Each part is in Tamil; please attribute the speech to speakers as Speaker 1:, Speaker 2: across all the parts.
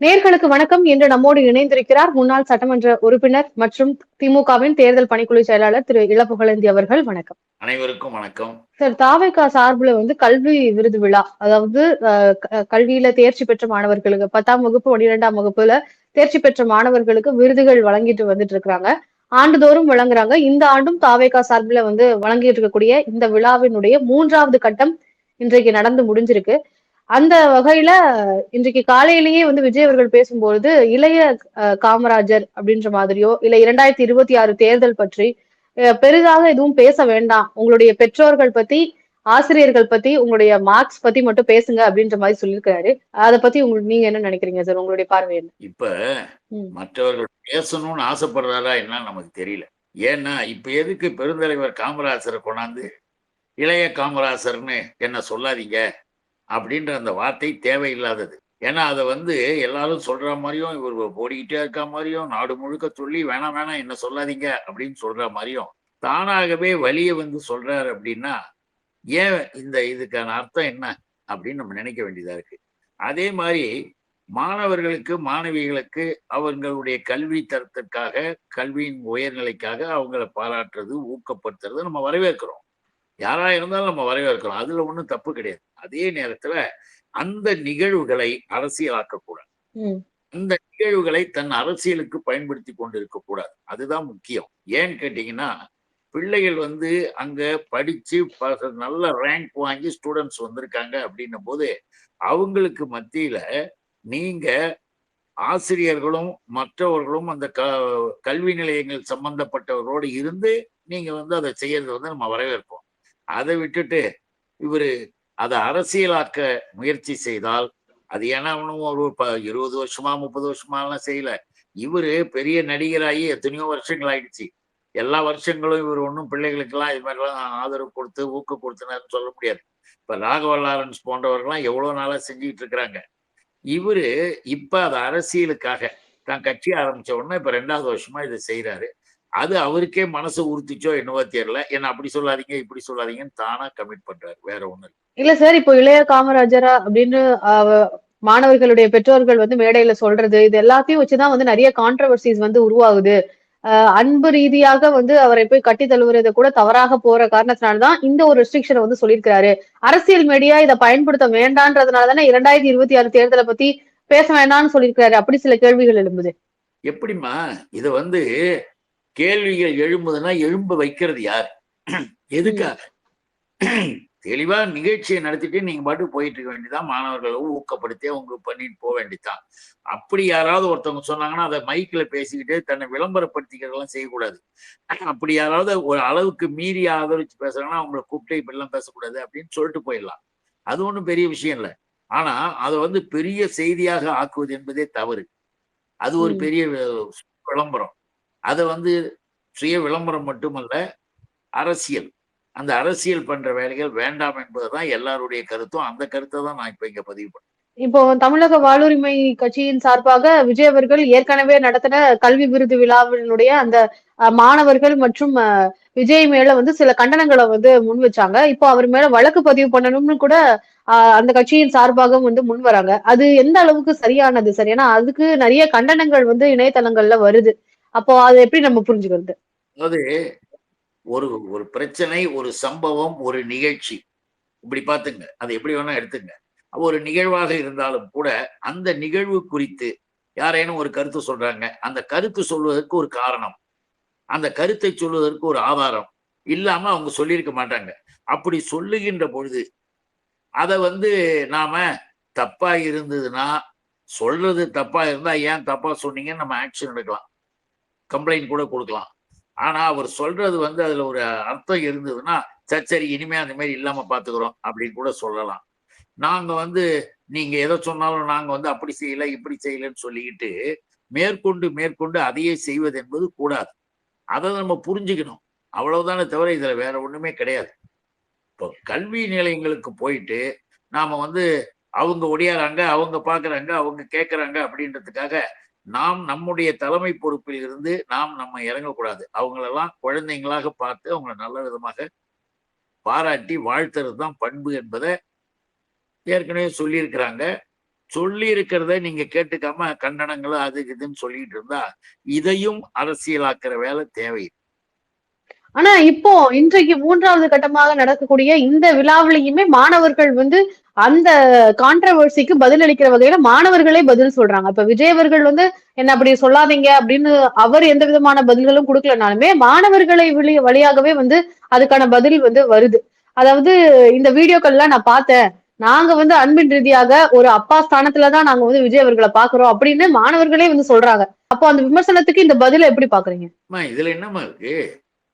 Speaker 1: நேர்களுக்கு வணக்கம். இன்று நம்மோடு இணைந்திருக்கிறார் முன்னாள் சட்டமன்ற உறுப்பினர் மற்றும் திமுகவின் தேர்தல் பணிக்குழு செயலாளர் திரு இளப்புகழந்தி அவர்கள். வணக்கம்.
Speaker 2: அனைவருக்கும் வணக்கம்.
Speaker 1: சார் தாவேகா சார்புல வந்து கல்வி விருது விழா அதாவது கல்வியில தேர்ச்சி பெற்ற மாணவர்களுக்கு பத்தாம் வகுப்பு பன்னிரெண்டாம் வகுப்புல தேர்ச்சி பெற்ற மாணவர்களுக்கு விருதுகள் வழங்கிட்டு வந்துட்டு இருக்காங்க ஆண்டுதோறும் வழங்குறாங்க. இந்த ஆண்டும் தாவேகா சார்புல வந்து வழங்கிட்டு இருக்கக்கூடிய இந்த விழாவினுடைய மூன்றாவது கட்டம் இன்றைக்கு நடந்து முடிஞ்சிருக்கு. அந்த வகையில இன்றைக்கு காலையிலேயே வந்து விஜய் அவர்கள் பேசும்பொழுது இளைய காமராஜர் அப்படின்ற மாதிரியோ இல்ல இரண்டாயிரத்தி இருபத்தி ஆறு தேர்தல் பற்றி பெரிதாக எதுவும் பேச வேண்டாம். உங்களுடைய பெற்றோர்கள் பத்தி ஆசிரியர்கள் பத்தி உங்களுடைய மார்க்ஸ் பத்தி மட்டும் பேசுங்க அப்படின்ற மாதிரி சொல்லியிருக்காரு அதை பத்தி உங்களுக்கு நீங்க என்ன நினைக்கிறீங்க சார்? உங்களுடைய பார்வை என்ன?
Speaker 2: இப்ப. மற்றவர்கள் பேசணும்னு ஆசைப்படுறாரா என்னன்னு நமக்கு தெரியல. ஏன்னா இப்ப எதுக்கு பெருந்தலைவர் காமராசரை கொண்டாந்து இளைய காமராசர்னு என்ன சொல்லாதீங்க? அப்படின்ற அந்த வார்த்தை தேவையில்லாதது. ஏன்னா அதை வந்து எல்லாரும் சொல்ற மாதிரியும் இவர் ஓடிக்கிட்டே இருக்க மாதிரியும் நாடு முழுக்க சொல்லி வேணாம் வேணாம் என்ன சொல்லாதீங்க அப்படின்னு சொல்ற மாதிரியும் தானாகவே வழிய வந்து சொல்றாரு அப்படின்னா ஏன் இந்த இதுக்கான அர்த்தம் என்ன? அப்படின்னு நம்ம நினைக்க வேண்டியதா இருக்கு. அதே மாதிரி மாணவர்களுக்கு மாணவிகளுக்கு அவங்களுடைய கல்வி தரத்திற்காக கல்வியின் உயர்நிலைக்காக அவங்கள பாராட்டுறது ஊக்கப்படுத்துறது நம்ம வரவேற்கிறோம். யாரா இருந்தாலும் நம்ம வரவேற்கிறோம். அதுல ஒண்ணும் தப்பு கிடையாது. அதே நேரத்துல அந்த நிகழ்வுகளை அரசியலாக்க கூடாது
Speaker 1: ம்,
Speaker 2: அந்த நிகழ்வுகளை தன் அரசியலுக்கு பயன்படுத்தி கொண்டு இருக்கக்கூடாது அதுதான் முக்கியம். ஏன்னு கேட்டீங்கன்னா பிள்ளைகள் வந்து அங்க படிச்சு நல்ல ரேங்க் வாங்கி ஸ்டூடெண்ட்ஸ் வந்திருக்காங்க அப்படின்னும் போது அவங்களுக்கு மத்தியில நீங்க ஆசிரியர்களும் மற்றவர்களும் அந்த க கல்வி நிலையங்கள் சம்பந்தப்பட்டவர்களோடு இருந்து நீங்க வந்து அதை செய்யறது வந்து நம்ம வரவேற்போம் அதை விட்டுட்டு இவர் அதை அரசியலாக்க முயற்சி செய்தால் அது ஏன்னா ஒன்றும் ஒரு இருபது வருஷமா முப்பது வருஷமாலாம் செய்யல. இவரு பெரிய நடிகராகி எத்தனையோ வருஷங்கள் ஆயிடுச்சு. எல்லா வருஷங்களும் இவர் ஒன்றும் பிள்ளைகளுக்கெல்லாம் இது மாதிரிலாம் ஆதரவு கொடுத்து ஊக்க கொடுத்தனாருன்னு சொல்ல முடியாது. இப்போ ராகவ லாரன்ஸ் போன்றவர்கள்லாம் எவ்வளோ நாளாக செஞ்சுக்கிட்டு இருக்கிறாங்க. இவர் இப்போ அதை அரசியலுக்காக தான் கட்சி ஆரம்பிச்ச உடனே இப்போ ரெண்டாவது வருஷமா இதை செய்கிறாரு அது அவருக்கே மனசு உறுத்திச்சோ என்னவோ தெரியல. என்ன அப்படி சொல்லாதீங்க இப்படி சொல்லாதீங்கன்னு தானா கமிட் பண்றாரு. வேற ஒண்ணு இல்ல.
Speaker 1: சார் இப்போ இளைய காமராஜரா அப்படின்னு மாணவர்களுடைய பெற்றோர்கள் வந்து மேடையில சொல்றது இது எல்லாத்தையும் வச்சுதான் வந்து நிறைய கான்ட்ரவர்சிஸ் வந்து உருவாகுது. அன்பு ரீதியாக வந்து அவரை போய் கட்டி தழுவுறது கூட தவறாக போற காரணத்தினாலதான் இந்த ஒரு ரெஸ்ட்ரிக்ஷனை வந்து சொல்லியிருக்கிறாரு. அரசியல் மீடியா இதை பயன்படுத்த வேண்டான்றதுனால தானே இரண்டாயிரத்தி இருபத்தி ஆறு தேர்தலை பத்தி பேச வேண்டாம்னு சொல்லியிருக்கிறாரு. அப்படி சில கேள்விகள் எழும்புது.
Speaker 2: எப்படிம்மா? இது வந்து கேள்விகள் எழும்புதுன்னா எழும்ப வைக்கிறது யார்? எதுக்காக தெளிவா நிகழ்ச்சியை நடத்திட்டு நீங்க பாட்டுக்கு போயிட்டு இருக்க வேண்டியதான் மாணவர்களை ஊக்கப்படுத்தி அவங்க பண்ணிட்டு போக வேண்டியதுதான். அப்படி யாராவது ஒருத்தவங்க சொன்னாங்கன்னா அதை மைக்ல பேசிக்கிட்டு தன்னை விளம்பரப்படுத்திக்கிறதெல்லாம் செய்யக்கூடாது. அப்படி யாராவது ஒரு அளவுக்கு மீறி ஆதரிச்சு பேசுறாங்கன்னா அவங்கள கூப்பிட்டு இப்படிலாம் பேசக்கூடாது அப்படின்னு சொல்லிட்டு போயிடலாம். அது ஒண்ணும் பெரிய விஷயம் இல்லை. ஆனா அதை வந்து பெரிய செய்தியாக ஆக்குவது என்பதே தவறு. அது ஒரு. பெரிய விளம்பரம். அதை வந்து சுய விளம்பரம் மட்டுமல்ல அரசியல். அந்த அரசியல் பண்ற வேலைகள் வேண்டாம் என்பதுதான் எல்லாருடைய கருத்தும். அந்த கருத்தை தான் நான் இப்ப இங்க பதிவு பண்ணேன்
Speaker 1: இப்போ தமிழக வாழ்வுரிமை கட்சியின் சார்பாக விஜய் அவர்கள் ஏற்கனவே நடத்தின கல்வி விருது விழாவினுடைய அந்த மாணவர்கள் மற்றும் விஜய் மேல வந்து சில கண்டனங்களை வந்து முன் வச்சாங்க. இப்போ அவர் மேல வழக்கு பதிவு பண்ணணும்னு கூட அந்த கட்சியின் சார்பாக வந்து முன் வராங்க. அது எந்த அளவுக்கு சரியானது? சரி ஏன்னா அதுக்கு நிறைய கண்டனங்கள் வந்து இணையதளங்கள்ல வருது. அப்போ அதை எப்படி நம்ம புரிஞ்சுக்கிறது?
Speaker 2: அதாவது ஒரு ஒரு பிரச்சனை ஒரு சம்பவம் ஒரு நிகழ்ச்சி. இப்படி பார்த்துங்க. அதை எப்படி வேணா எடுத்துங்க. ஒரு நிகழ்வாக இருந்தாலும் கூட அந்த நிகழ்வு குறித்து யாரேனும் ஒரு கருத்து சொல்றாங்க. அந்த கருத்து சொல்வதற்கு ஒரு காரணம். அந்த கருத்தை சொல்வதற்கு ஒரு ஆதாரம். இல்லாம அவங்க சொல்லியிருக்க மாட்டாங்க. அப்படி சொல்லுகின்ற பொழுது அதை வந்து நாம தப்பா இருந்ததுன்னா சொல்றது தப்பா இருந்தா ஏன் தப்பா சொன்னீங்கன்னு நம்ம ஆக்ஷன் எடுக்கலாம். கம்ப்ளைண்ட் கூட கொடுக்கலாம். ஆனா அவர் சொல்றது வந்து அதுல ஒரு அர்த்தம் இருந்ததுன்னா சரி சரி இனிமே அந்த மாதிரி இல்லாம பாத்துக்கிறோம் அப்படின்னு கூட சொல்லலாம். நாங்க வந்து நீங்க எதை சொன்னாலும் நாங்க வந்து அப்படி செய்யல இப்படி செய்யலன்னு சொல்லிக்கிட்டு மேற்கொண்டு மேற்கொண்டு அதையே செய்வது என்பது கூடாது. அதை நம்ம புரிஞ்சுக்கணும். அவ்வளவுதானே தவிர இதுல வேற ஒண்ணுமே கிடையாது. இப்போ கல்வி நிலையங்களுக்கு போயிட்டு நாம வந்து அவங்க ஒடியாறாங்க அவங்க பாக்குறாங்க அவங்க கேட்கறாங்க அப்படின்றதுக்காக நாம் நம்முடைய தலைமை பொறுப்பில் இருந்து நாம் நம்ம இறங்கக்கூடாது. அவங்களெல்லாம் குழந்தைங்களாக பார்த்து அவங்கள நல்ல விதமாக பாராட்டி வாழ்த்துறது தான் பண்பு என்பதை ஏற்கனவே சொல்லியிருக்கிறாங்க. சொல்லி இருக்கிறத நீங்க கேட்டுக்காம கண்டனங்களும் அது இதுன்னு சொல்லிட்டு இருந்தா இதையும் அரசியலாக்குற வேலை தேவை.
Speaker 1: ஆனா இப்போ இன்றைக்கு மூன்றாவது கட்டமாக நடக்கக்கூடிய இந்த விழாவிலையுமே மாணவர்கள் வந்து அந்த கான்ட்ரவர்சிக்கு பதில் அளிக்கிற வகையில மாணவர்களே பதில் சொல்றாங்க. இப்ப விஜய் அவர்கள் வந்து என்ன அப்படி சொல்லாதீங்க அப்படின்னு அவர் எந்த விதமான பதில்களும் கொடுக்கலனாலுமே மாணவர்களை வழி வழியாகவே வந்து அதுக்கான பதில் வந்து வருது. அதாவது இந்த வீடியோக்கள்லாம் நான் பார்த்தேன். நாங்க வந்து அன்பின் ரீதியாக ஒரு அப்பா ஸ்தானத்துலதான் நாங்க வந்து விஜய் அவர்களை பாக்குறோம் அப்படின்னு மாணவர்களே வந்து சொல்றாங்க. அப்போ அந்த விமர்சனத்துக்கு இந்த பதில எப்படி பாக்குறீங்க
Speaker 2: இதுல என்னமா இருக்கு?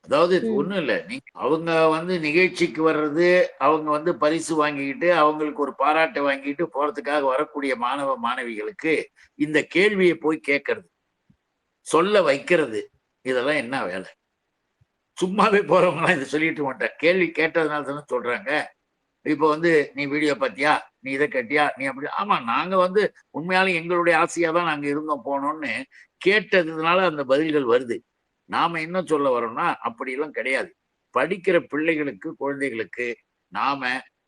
Speaker 2: அதாவது. ஒண்ணும் இல்ல. அவங்க வந்து நிகழ்ச்சிக்கு வர்றது அவங்க வந்து பரிசு வாங்கிக்கிட்டு அவங்களுக்கு ஒரு பாராட்டு வாங்கிட்டு போறதுக்காக வரக்கூடிய மாணவ மாணவிகளுக்கு இந்த கேள்வியை போய் கேட்கறது சொல்ல வைக்கிறது இதெல்லாம் என்ன வேலை? சும்மாவே போறவங்களாம் இதை சொல்லிட்டு மாட்டேன் கேள்வி கேட்டதுனால தானே சொல்றாங்க. இப்போ வந்து நீ வீடியோ பார்த்தியா நீ இதை கேட்டியா? நீ அப்படி ஆமா நாங்க வந்து உண்மையாலும் எங்களுடைய ஆசையா தான் நாங்க இருந்தோம் போனோம்னு கேட்டதுனால அந்த பதில்கள் வருது. நாம என்ன சொல்ல வரோம்னா அப்படியெல்லாம் கிடையாது. படிக்கிற பிள்ளைகளுக்கு குழந்தைகளுக்கு நாம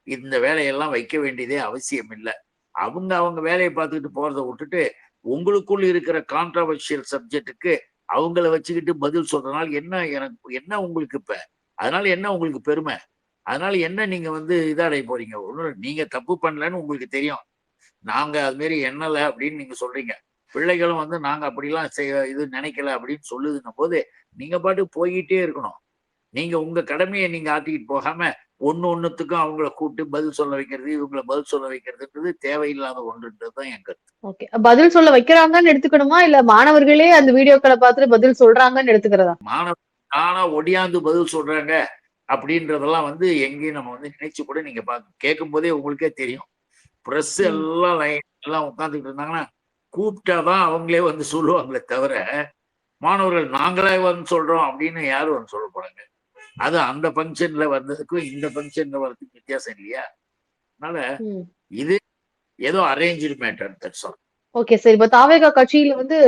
Speaker 2: இந்த வேலையெல்லாம் வைக்க வேண்டியதே அவசியம் இல்லை. அவங்க அவங்க வேலையை பார்த்துக்கிட்டு போறதை விட்டுட்டு உங்களுக்குள் இருக்கிற கான்ட்ரவர்ஷியல் சப்ஜெக்டுக்கு அவங்கள வச்சுக்கிட்டு பதில் சொல்றதுனால என்ன எனக்கு என்ன உங்களுக்கு இப்ப? அதனால என்ன உங்களுக்கு பெருமை? அதனால என்ன நீங்க வந்து இதாடைய போறீங்க? ஒன்றும் நீங்க தப்பு பண்ணலன்னு உங்களுக்கு தெரியும். நாங்க அது மாரி என்னல அப்படின்னு நீங்க சொல்றீங்க. பிள்ளைகளும் வந்து நாங்க அப்படிலாம் செய்ய இது நினைக்கல அப்படின்னு சொல்லுதுன்னும் போது நீங்க பாட்டு போய்கிட்டே இருக்கணும். நீங்க உங்க கடமையை நீங்க ஆட்டிக்கிட்டு போகாம ஒண்ணு ஒண்ணுத்துக்கும் அவங்கள கூப்பிட்டு பதில் சொல்ல வைக்கிறது இவங்கள பதில் சொல்ல வைக்கிறதுன்றது தேவையில்லாத ஒன்றுன்றது தான் என் கருத்து.
Speaker 1: ஓகே. பதில் சொல்ல வைக்கிறாங்கன்னு எடுத்துக்கணுமா? இல்ல மாணவர்களே அந்த வீடியோக்களை பார்த்துட்டு பதில் சொல்றாங்கன்னு எடுத்துக்கிறதா?
Speaker 2: மாணவ ஆனா ஒடியாந்து பதில் சொல்றாங்க அப்படின்றதெல்லாம் வந்து எங்கேயும் நம்ம வந்து நினைச்சு கூட நீங்க பார்க்க கேட்கும் போதே உங்களுக்கே தெரியும். ப்ரெஸ். எல்லாம் லைன் எல்லாம் உட்காந்துக்கிட்டு இருந்தாங்கன்னா கூப்பிட்டாதான் அவங்களே வந்து சொல்லுவாங்களே தவிர மாணவர்கள் நாங்களே வந்து சொல்றோம் அப்படின்னு யாரும் வந்து சொல்ல போறாங்க. அது அந்த ஃபங்க்ஷன்ல வந்ததுக்கும் இந்த ஃபங்க்ஷன்ல வர்றதுக்கு வித்தியாசம் இல்லையா? அதனால. இது ஏதோ அரேஞ்சு மேட்டர் தட்ஸ்
Speaker 1: ஓகே சரி. இப்ப தாவேகா கட்சியில வந்து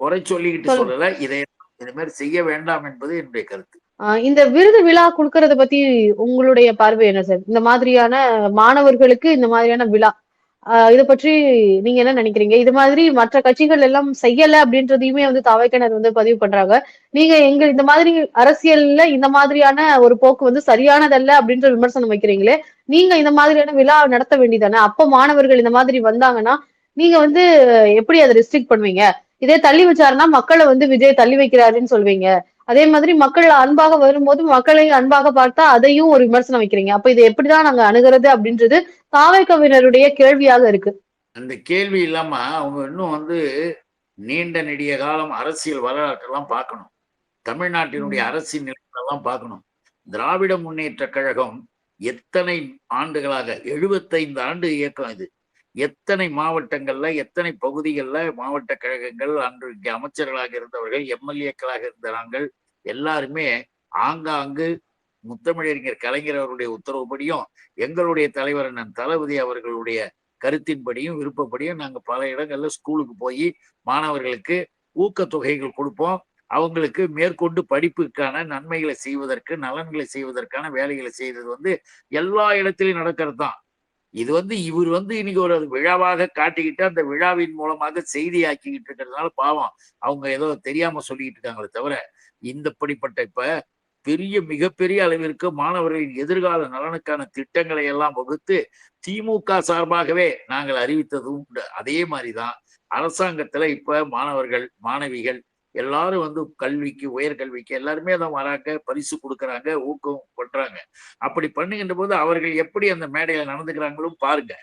Speaker 2: குறை சொல்லிக்கிட்டு. சொல்லல. இதை இது மாதிரி செய்ய வேண்டாம் என்பது என்னுடைய கருத்து.
Speaker 1: இந்த விருது விழா கொடுக்கறத பத்தி உங்களுடைய பார்வை என்ன சார்? இந்த மாதிரியான மாணவர்களுக்கு இந்த மாதிரியான விழா இத பற்றி நீங்க என்ன நினைக்கிறீங்க? இது மாதிரி மற்ற கட்சிகள் எல்லாம் செய்யல அப்படின்றதையுமே வந்து தாவைக்கிணர் வந்து பதிவு பண்றாங்க. நீங்க எங்க இந்த மாதிரி அரசியல்ல இந்த மாதிரியான ஒரு போக்கு வந்து சரியானதல்ல அப்படின்ற விமர்சனம் வைக்கிறீங்களே நீங்க இந்த மாதிரியான விழா நடத்த வேண்டியதானே? அப்போ மாணவர்கள் இந்த மாதிரி வந்தாங்கன்னா நீங்க வந்து எப்படி அதை ரெஸ்ட்ரிக்ட் பண்ணுவீங்க? இதே தள்ளி வச்சாருன்னா மக்களை வந்து விஜய் தள்ளி வைக்கிறாருன்னு சொல்வீங்க. அதே மாதிரி மக்கள் அன்பாக வரும்போது மக்களை அன்பாக பார்த்தா அதையும் ஒரு விமர்சனம் வைக்கிறீங்க. அப்ப இதை எப்படிதான் நாங்க அணுகிறது அப்படின்றது தாவைக்கவினருடைய கேள்வியாக இருக்கு.
Speaker 2: அந்த கேள்வி இல்லாம அவங்க இன்னும் வந்து நீண்ட நெடிய காலம் அரசியல் வரலாற்றெல்லாம் பார்க்கணும். தமிழ்நாட்டினுடைய அரசியல் நிலைகளெல்லாம் பார்க்கணும். திராவிட முன்னேற்ற கழகம் எத்தனை ஆண்டுகளாக எழுபத்தைந்து ஆண்டு இயக்கம் இது. எத்தனை மாவட்டங்கள்ல எத்தனை பகுதிகளில் மாவட்ட கழகங்கள் அன்று இங்கே அமைச்சர்களாக இருந்தவர்கள் எம்எல்ஏக்களாக இருந்த நாங்கள் எல்லாருமே ஆங்காங்கு முத்தமிழறிஞர் கலைஞர் அவருடைய உத்தரவுப்படியும் எங்களுடைய தலைவர் அண்ணன் தளபதி அவர்களுடைய கருத்தின்படியும் விருப்பப்படியும் நாங்கள் பல இடங்கள்ல ஸ்கூலுக்கு போய் மாணவர்களுக்கு ஊக்கத்தொகைகள் கொடுப்போம். அவங்களுக்கு மேற்கொண்டு படிப்புக்கான நன்மைகளை செய்வதற்கு நலன்களை செய்வதற்கான வேலைகளை செய்தது வந்து எல்லா இடத்திலையும் நடக்கிறது தான் இது வந்து இவர் வந்து இன்னைக்கு ஒரு விழாவாக காட்டிக்கிட்டு அந்த விழாவின் மூலமாக செய்தியாக்கிக்கிட்டு இருக்கிறதுனால பாவம். அவங்க ஏதோ தெரியாம சொல்லிக்கிட்டு இருக்காங்களே தவிர இந்த படிப்பட்ட இப்ப பெரிய மிகப்பெரிய அளவிற்கு மாணவர்களின் எதிர்கால நலனுக்கான திட்டங்களை எல்லாம் வகுத்து திமுக சார்பாகவே நாங்கள் அறிவித்ததும் அதே மாதிரிதான். அரசாங்கத்துல இப்ப மாணவர்கள் மாணவிகள் எல்லாரும் வந்து கல்விக்கு உயர்கல்விக்கு எல்லாருமே தான் வராங்க பரிசு கொடுக்கறாங்க ஊக்கம் பண்றாங்க அப்படி பண்ணுகின்ற போது அவர்கள் எப்படி அந்த மேடையில நடந்துக்கிறாங்களும் பாருங்க.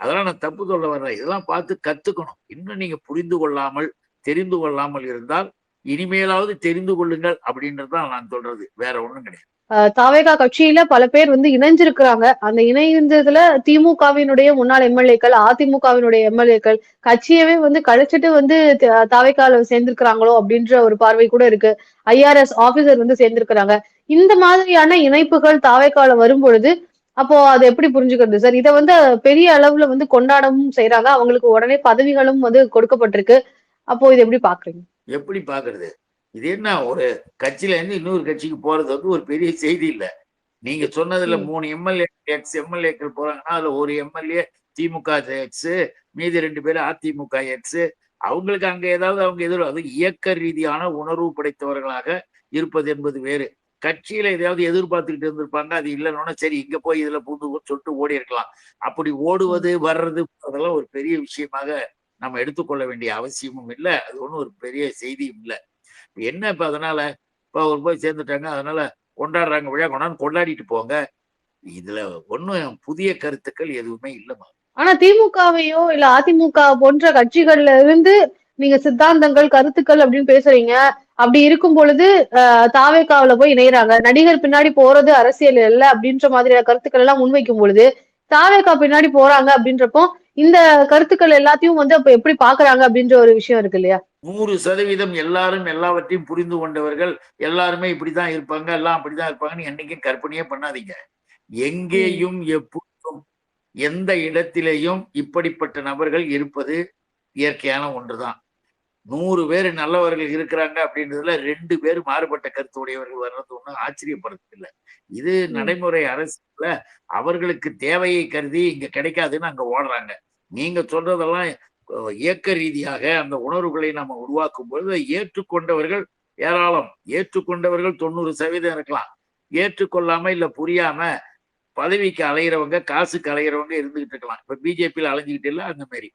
Speaker 2: அதெல்லாம் நான் தப்பு சொல்ல வர்றேன் இதெல்லாம் பார்த்து கத்துக்கணும். இன்னும் நீங்க புரிந்து கொள்ளாமல் தெரிந்து கொள்ளாமல் இருந்தால் இனிமேலாவது தெரிந்து கொள்ளுங்கள் அப்படின்றதுதான் நான் சொல்றது. வேற ஒண்ணும் கிடையாது.
Speaker 1: தாவேகா கட்சியில பல பேர் வந்து இணைஞ்சிருக்கிறாங்க. அந்த இணைந்ததுல திமுகவினுடைய முன்னாள் எம்எல்ஏக்கள் அதிமுகவினுடைய எம்எல்ஏக்கள் கட்சியவே வந்து கழிச்சிட்டு வந்து த- தாவேகால சேர்ந்திருக்கிறாங்களோ அப்படின்ற ஒரு பார்வை கூட இருக்கு. ஐஆர்எஸ் ஆபீசர் வந்து சேர்ந்திருக்கிறாங்க. இந்த மாதிரியான இணைப்புகள் தாவேக்கால வரும் பொழுது அப்போ அதை எப்படி புரிஞ்சுக்கிறது? சார் இதை வந்து பெரிய அளவுல வந்து கொண்டாடவும் செய்யறாங்க அவங்களுக்கு உடனே பதவிகளும் வந்து கொடுக்கப்பட்டிருக்கு. அப்போ இதை எப்படி பாக்குறீங்க?
Speaker 2: எப்படி பாக்குறது? இது என்ன ஒரு கட்சியில இருந்து இன்னொரு கட்சிக்கு போறது வந்து ஒரு பெரிய செய்தி இல்ல. நீங்க சொன்னதுல. மூணு எம்எல்ஏ எக்ஸ் எம்எல்ஏக்கள் போறாங்கன்னா அதுல ஒரு எம்எல்ஏ திமுக எக்ஸ் மீதி ரெண்டு பேரும் அதிமுக எக்ஸ் அவங்களுக்கு அங்க ஏதாவது அவங்க எதிரும் அது இயக்க ரீதியான உணர்வு படைத்தவர்களாக இருப்பது என்பது வேறு. கட்சியில எதையாவது எதிர்பார்த்துக்கிட்டு இருந்திருப்பாங்க அது இல்லைன்னா சரி இங்க போய் இதுல புது சொல்லிட்டு ஓடி இருக்கலாம். அப்படி ஓடுவது வர்றது அதெல்லாம் ஒரு பெரிய விஷயமாக நம்ம எடுத்துக்கொள்ள வேண்டிய அவசியமும் இல்லை. அது ஒன்றும் ஒரு பெரிய செய்தியும் இல்லை. என்ன இப்ப அதனால? இப்போ அவர் போய் சேர்ந்துட்டாங்க அதனால கொண்டாடுறாங்க விழா கொண்டாந்து கொண்டாடிட்டு போங்க. இதுல ஒன்றும் புதிய கருத்துக்கள் எதுவுமே இல்லைம்மா
Speaker 1: ஆனா திமுகவையோ இல்ல அதிமுக போன்ற கட்சிகள்ல இருந்து நீங்க சித்தாந்தங்கள் கருத்துக்கள் அப்படின்னு பேசுறீங்க. அப்படி இருக்கும் பொழுது தாவேக்காவில தாவேகாவுல போய் இணையறாங்க. நடிகர் பின்னாடி போறது அரசியல் இல்ல அப்படின்ற மாதிரியான கருத்துக்கள் எல்லாம் முன்வைக்கும் பொழுது தாவேகா பின்னாடி போறாங்க அப்படின்றப்போ இந்த கருத்துக்கள் எல்லாத்தையும் வந்து அப்ப எப்படி பாக்குறாங்க அப்படின்ற ஒரு விஷயம் இருக்கு இல்லையா?
Speaker 2: நூறு சதவீதம் எல்லாரும் எல்லாவற்றையும் புரிந்து கொண்டவர்கள் எல்லாருமே இப்படிதான் இருப்பாங்க எல்லாம் அப்படிதான் இருப்பாங்கன்னு என்னைக்கும் கற்பனையே பண்ணாதீங்க. எங்கேயும் எப்போதும் எந்த இடத்திலேயும் இப்படிப்பட்ட நபர்கள் இருப்பது இயற்கையான ஒன்றுதான். நூறு பேர் நல்லவர்கள் இருக்கிறாங்க அப்படின்றதுல ரெண்டு பேர் மாறுபட்ட கருத்துடையவர்கள் வர்றது ஒன்றும் ஆச்சரியப்படுறது இல்லை. இது நடைமுறை அரசுல அவர்களுக்கு தேவையை கருதி இங்க கிடைக்காதுன்னு அங்க ஓடுறாங்க. நீங்க சொல்றதெல்லாம் இயக்க ரீதியாக அந்த உணர்வுகளை நம்ம உருவாக்கும் பொழுது ஏற்றுக்கொண்டவர்கள் ஏராளம். ஏற்றுக்கொண்டவர்கள் தொண்ணூறு சதவீதம் இருக்கலாம். ஏற்றுக்கொள்ளாம இல்ல புரியாம பதவிக்கு அலையிறவங்க காசுக்கு அலையிறவங்க இருந்துகிட்டு இருக்கலாம். இப்ப பிஜேபியில அலைஞ்சுக்கிட்டு இல்ல அந்த மாதிரி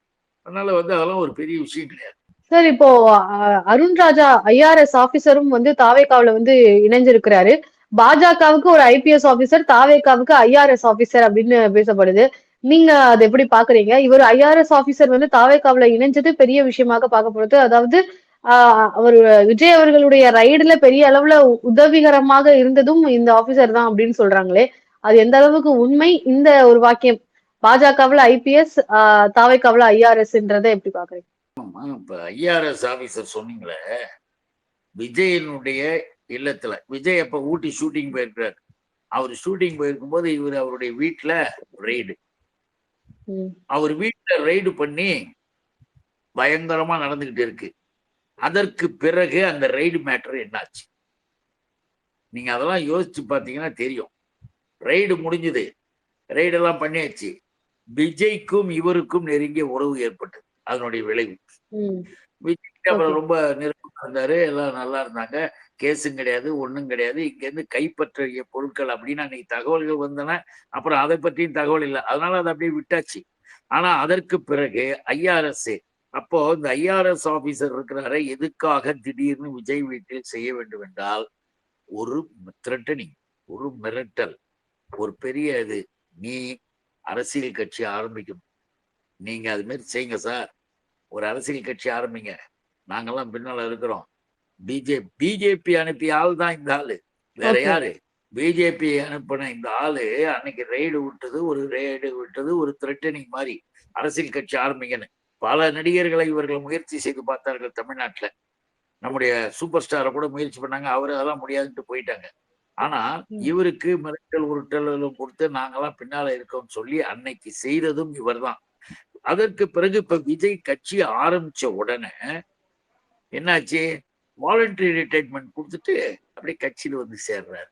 Speaker 2: அதனால வந்து அதெல்லாம் ஒரு பெரிய விஷயம் கிடையாது.
Speaker 1: சார் இப்போ அருண்ராஜா அருண் ராஜா ஐஆர்எஸ் ஆபீசரும் வந்து தாவேகாவுல வந்து இணைஞ்சிருக்கிறாரு. பாஜகவுக்கு ஒரு ஐபிஎஸ் ஆபீசர் தாவேகாவுக்கு ஐஆர்எஸ் ஆபீசர் அப்படின்னு பேசப்படுது. நீங்க அதை எப்படி பாக்குறீங்க? இவர் ஐஆர்எஸ் ஆபீசர் வந்து தாவேகாவுல இணைஞ்சது பெரிய விஷயமாக பார்க்கப்படுது அதாவது ஆஹ் அவர் விஜய் அவர்களுடைய ரைடுல பெரிய அளவுல உதவிகரமாக இருந்ததும் இந்த ஆபீசர் தான் அப்படின்னு சொல்றாங்களே. அது எந்த அளவுக்கு உண்மை? இந்த ஒரு வாக்கியம். பாஜகவுல ஐபிஎஸ் தாவைக்காவில ஐஆர்எஸ்ன்றதை எப்படி பாக்குறீங்க?
Speaker 2: ஆமா, இப்ப ஐஆர்எஸ் ஆபீசர் சொன்னீங்களே விஜயனுடைய இல்லத்துல விஜய் அப்ப ஊட்டி ஷூட்டிங் போயிருக்கிறார். அவர் ஷூட்டிங் போயிருக்கும் போது இவர் அவருடைய வீட்டுல ரெய்டு அவர் வீட்டுல ரெய்டு பண்ணி பயங்கரமா நடந்துகிட்டு இருக்கு. அதற்கு பிறகு அந்த ரெய்டு மேட்டர் என்னாச்சு? நீங்க அதெல்லாம் யோசிச்சு பார்த்தீங்கன்னா தெரியும். ரெய்டு முடிஞ்சது. ரெய்டெல்லாம் பண்ணியாச்சு. விஜய்க்கும் இவருக்கும் நெருங்கிய உறவு ஏற்பட்டது. அதனுடைய விளைவு. விஜய் அப்புறம்
Speaker 1: Okay.
Speaker 2: ரொம்ப நெருக்கமா இருந்தாரு. எல்லாம் நல்லா இருந்தாங்க. கேஸும் கிடையாது ஒன்றும் கிடையாது. இங்கேருந்து கைப்பற்றிய பொருட்கள் அப்படின்னு அன்னைக்கு தகவல்கள் வந்தன அப்புறம் அதை பற்றியும் தகவல் இல்லை. அதனால அதை அப்படியே விட்டாச்சு. ஆனா அதற்கு பிறகு ஐஆர்எஸ் அப்போ இந்த ஐஆர்எஸ் ஆபீசர் இருக்கிறாரே எதுக்காக திடீர்னு விஜய் வீட்டில் செய்ய வேண்டும் என்றால் ஒரு த்ரெட்டனிங் ஒரு மிரட்டல் ஒரு பெரிய இது நீ அரசியல் கட்சி ஆரம்பிக்கணும் நீங்க அது மாதிரி செய்யுங்க சார். ஒரு அரசியல் கட்சி ஆரம்பிங்க. நாங்கெல்லாம் பின்னால இருக்கிறோம். பிஜேபி பிஜேபி அனுப்பிய ஆள் தான் இந்த ஆளு. வேற. யாரு? பிஜேபி அனுப்பின இந்த ஆளு அன்னைக்கு ரெய்டு விட்டது ஒரு ரெய்டு விட்டது ஒரு த்ரெட்டனிங் மாதிரி அரசியல் கட்சி ஆரம்பிங்கன்னு. பல நடிகர்களை இவர்கள் முயற்சி செய்து பார்த்தார்கள் தமிழ்நாட்டுல. நம்முடைய சூப்பர் ஸ்டாரை கூட முயற்சி பண்ணாங்க. அவரு அதெல்லாம் முடியாதுன்ட்டு போயிட்டாங்க. ஆனா. இவருக்கு மிரட்டல் உருட்டல் எல்லாம் கொடுத்து நாங்கெல்லாம் பின்னால இருக்கோம்னு சொல்லி அன்னைக்கு செய்ததும் இவர்தான் அதற்கு பிறகு இப்ப விஜய் கட்சி ஆரம்பிச்ச உடனே என்னாச்சு? வாலண்டரி ரிட்டைர்மெண்ட் கொடுத்துட்டு அப்படியே கட்சியில வந்து சேர்றாரு.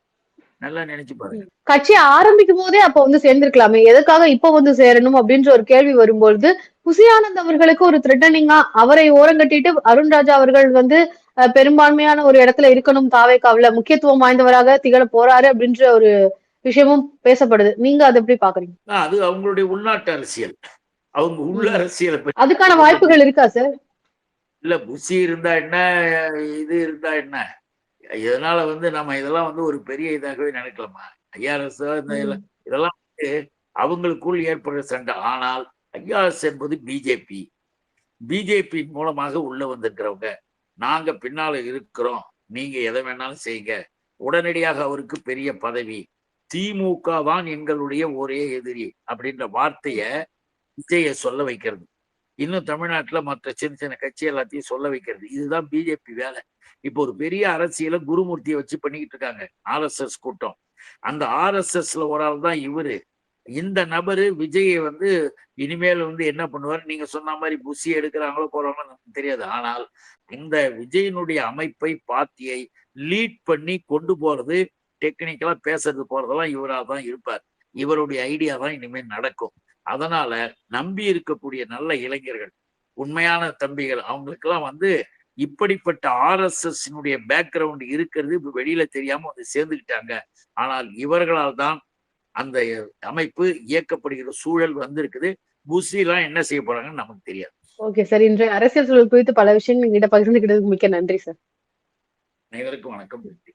Speaker 2: நல்லா நினைச்சு பாருங்க.
Speaker 1: கட்சி ஆரம்பிக்கும் போதே அப்ப வந்து சேர்ந்திருக்கலாமே? எதுக்காக இப்ப வந்து சேரணும் அப்படின்ற ஒரு கேள்வி வரும்பொழுது புசியானந்த் அவர்களுக்கு ஒரு த்ரெட்டனிங்கா அவரை ஓரங்கட்டிட்டு அருண் ராஜா அவர்கள் வந்து பெரும்பான்மையான ஒரு இடத்துல இருக்கணும் தாவேக்காவுல முக்கியத்துவம் வாய்ந்தவராக திகழ போறாரு அப்படின்ற ஒரு விஷயமும் பேசப்படுது. நீங்க அதை எப்படி பாக்குறீங்க?
Speaker 2: அது அவங்களுடைய உள்நாட்டு அரசியல். அவங்க உள்ள. அரசியலை
Speaker 1: அதுக்கான வாய்ப்புகள் இருக்கா சார்?
Speaker 2: இல்ல புசி இருந்தா என்ன இது இருந்தா என்ன? இதனால வந்து நம்ம இதெல்லாம் வந்து ஒரு பெரிய இதாகவே நினைக்கலாமா? ஐஆர்எஸ் இந்த இதெல்லாம் இதெல்லாம் வந்து அவங்களுக்குள் ஏற்படுற சண்டை. ஆனால் ஐஆர்எஸ் என்பது பிஜேபி பிஜேபி மூலமாக உள்ள வந்திருக்கிறவங்க. நாங்க பின்னால இருக்கிறோம். நீங்க எதை வேணாலும் செய்யுங்க. உடனடியாக அவருக்கு பெரிய பதவி. திமுக தான் எங்களுடைய ஒரே எதிரி அப்படின்ற வார்த்தைய விஜய சொல்ல வைக்கிறது. இன்னும் தமிழ்நாட்டுல மற்ற சின்ன சின்ன கட்சி எல்லாத்தையும் சொல்ல வைக்கிறது. இதுதான் பிஜேபி வேலை. இப்போ ஒரு பெரிய அரசியல குருமூர்த்தியை வச்சு பண்ணிக்கிட்டு இருக்காங்க. ஆர்எஸ்எஸ் கூட்டம். அந்த ஆர்எஸ்எஸ்ல ஒரு ஆள் தான் இவரு. இந்த நபரு விஜயை வந்து இனிமேல் வந்து என்ன பண்ணுவார்? நீங்க சொன்ன மாதிரி புசி எடுக்கிறாங்களோ போறாங்களோ நமக்கு தெரியாது. ஆனால் இந்த விஜயனுடைய அமைப்பை பாத்தியை லீட் பண்ணி கொண்டு போறது டெக்னிக்கலா பேசுறது போறதெல்லாம் இவராக தான் இருப்பார். இவருடைய ஐடியா தான் இனிமேல் நடக்கும். அதனால நம்பி இருக்கக்கூடிய நல்ல இளைஞர்கள் உண்மையான தம்பிகள் அவங்களுக்கெல்லாம் வந்து இப்படிப்பட்ட ஆர்எஸ்எஸ் பேக்ரவுண்ட் இருக்கிறது இப்ப வெளியில தெரியாம வந்து சேர்ந்துக்கிட்டாங்க. ஆனால் இவர்களால் தான் அந்த அமைப்பு இயக்கப்படுகிற சூழல் வந்திருக்குது. புசிலாம் என்ன செய்ய போறாங்கன்னு நமக்கு தெரியாது.
Speaker 1: ஓகே சார் இன்றைய அரசியல் சூழல் குறித்து பல விஷயங்கள் எங்கிட்ட பகிர்ந்துக்கிட்டதுக்கு மிக்க நன்றி சார்
Speaker 2: அனைவருக்கும் வணக்கம். நன்றி.